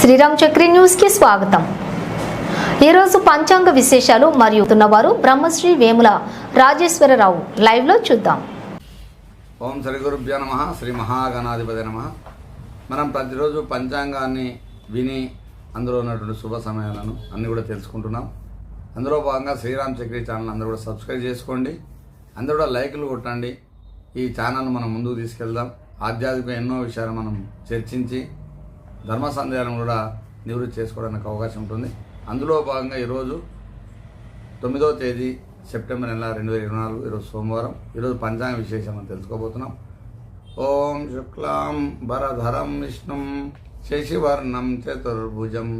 శ్రీరామ్ చక్రి న్యూస్కి స్వాగతం. ఈరోజు పంచాంగ విశేషాలు మరియు ఉన్నవారు బ్రహ్మశ్రీ వేముల రాజేశ్వరరావు లైవ్లో చూద్దాం. ఓం శ్రీ గురుభ్యో నమ శ్రీ మహాగణాధిపతి నమ. మనం ప్రతిరోజు పంచాంగాన్ని విని అందులో ఉన్నటువంటి శుభ సమయాలను అన్ని కూడా తెలుసుకుంటున్నాం. అందులో భాగంగా శ్రీరామ్ చక్రి ఛానల్ అందరూ కూడా సబ్స్క్రైబ్ చేసుకోండి. అందరూ కూడా లైకులు కొట్టండి. ఈ ఛానల్ మనం ముందుకు తీసుకెళ్దాం. ఆధ్యాత్మిక ఎన్నో విషయాలు మనం చర్చించి ధర్మ సందేహాలను కూడా నివృత్తి చేసుకోవడానికి అవకాశం ఉంటుంది. అందులో భాగంగా ఈరోజు తొమ్మిదో తేదీ సెప్టెంబర్ నెల రెండు వేల ఇరవై నాలుగు ఈరోజు సోమవారం. ఈరోజు పంచాంగ విశేషం అని తెలుసుకోబోతున్నాం. ఓం శుక్లాం భరధరం విష్ణుం శశివర్ణం చతుర్భుజం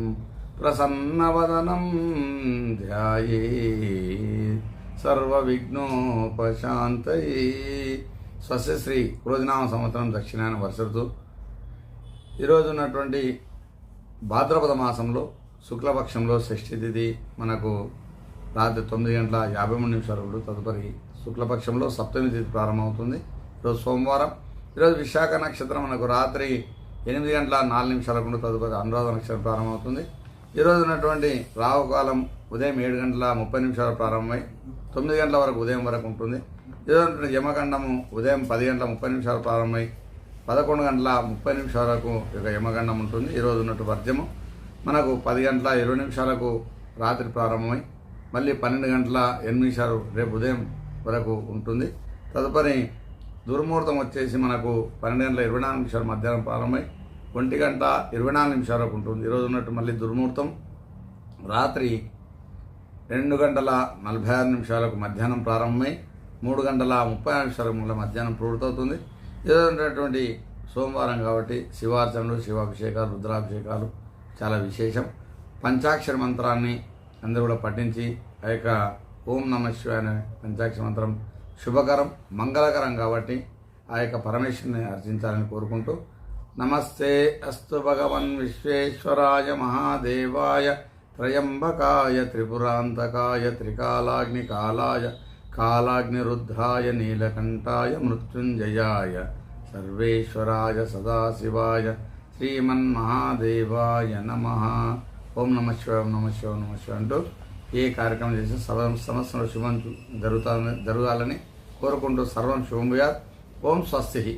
ప్రసన్నవదనం ధ్యాయే సర్వవిఘ్నోపశాంతై స్వస్య శ్రీ క్రోజనామ సంవత్సరం దక్షిణాయన వర్షతు ఈరోజు ఉన్నటువంటి భాద్రపద మాసంలో శుక్లపక్షంలో షష్ఠి తిథి మనకు రాత్రి తొమ్మిది గంటల యాభై మూడు నిమిషాలు కూడా తదుపరి శుక్లపక్షంలో సప్తమి తిథి ప్రారంభమవుతుంది. ఈరోజు సోమవారం. ఈరోజు విశాఖ నక్షత్రం మనకు రాత్రి ఎనిమిది గంటల నాలుగు నిమిషాలకు కూడా తదుపరి అనురాధ నక్షత్రం ప్రారంభమవుతుంది. ఈరోజు ఉన్నటువంటి రాహుకాలం ఉదయం ఏడు గంటల ముప్పై నిమిషాలు ప్రారంభమై తొమ్మిది గంటల వరకు ఉదయం వరకు ఉంటుంది. ఈరోజు ఉన్నటువంటి యమఖండము ఉదయం పది గంటల ముప్పై నిమిషాలు ప్రారంభమై పదకొండు గంటల ముప్పై నిమిషాలకు ఇక యమగండం ఉంటుంది. ఈరోజు ఉన్నట్టు వర్జము. మనకు పది గంటల ఇరవై నిమిషాలకు రాత్రి ప్రారంభమై మళ్ళీ పన్నెండు గంటల ఎనిమిది నిమిషాలు రేపు ఉదయం వరకు ఉంటుంది. తదుపరి దుర్ముహూర్తం వచ్చేసి మనకు పన్నెండు గంటల ఇరవై నాలుగు నిమిషాలు మధ్యాహ్నం ప్రారంభమై ఒంటి గంట ఇరవై నాలుగు నిమిషాలకు ఉంటుంది. ఈరోజు ఉన్నట్టు మళ్ళీ దుర్ముహూర్తం. రాత్రి రెండు గంటల నలభై ఆరు నిమిషాలకు మధ్యాహ్నం ప్రారంభమై మూడు గంటల ముప్పై ఆరు నిమిషాలకు మళ్ళీ మధ్యాహ్నం పూర్తవుతుంది. ఈరోజు సోమవారం కాబట్టి శివార్చనలు శివాభిషేకాలు రుద్రాభిషేకాలు చాలా విశేషం. పంచాక్షర మంత్రాన్ని అందరూ కూడా పఠించి ఆ యొక్క ఓం నమ శివాయ అనే పంచాక్షర మంత్రం శుభకరం మంగళకరం కాబట్టి ఆ యొక్క పరమేశ్వరుని అర్చించాలని కోరుకుంటూ నమస్తే అస్తు భగవన్ విశ్వేశ్వరాయ మహాదేవాయ త్రయంబకాయ త్రిపురాంతకాయ త్రికాలాగ్ని కాలాయ కాలాగ్నిరుద్ధాయ నీలకంఠాయ మృత్యుంజయాయ సర్వేశ్వరాయ సదాశివాయ శ్రీమన్మహాదేవాయ నమ. ఓం నమ శివం నమ శివం నమ శివ అంటూ ఏ కార్యక్రమం చేసిన సర్వం సమస్యలు శుభం జరుగుతా జరగాలని కోరుకుంటూ సర్వం శుభం ఓం స్వస్తి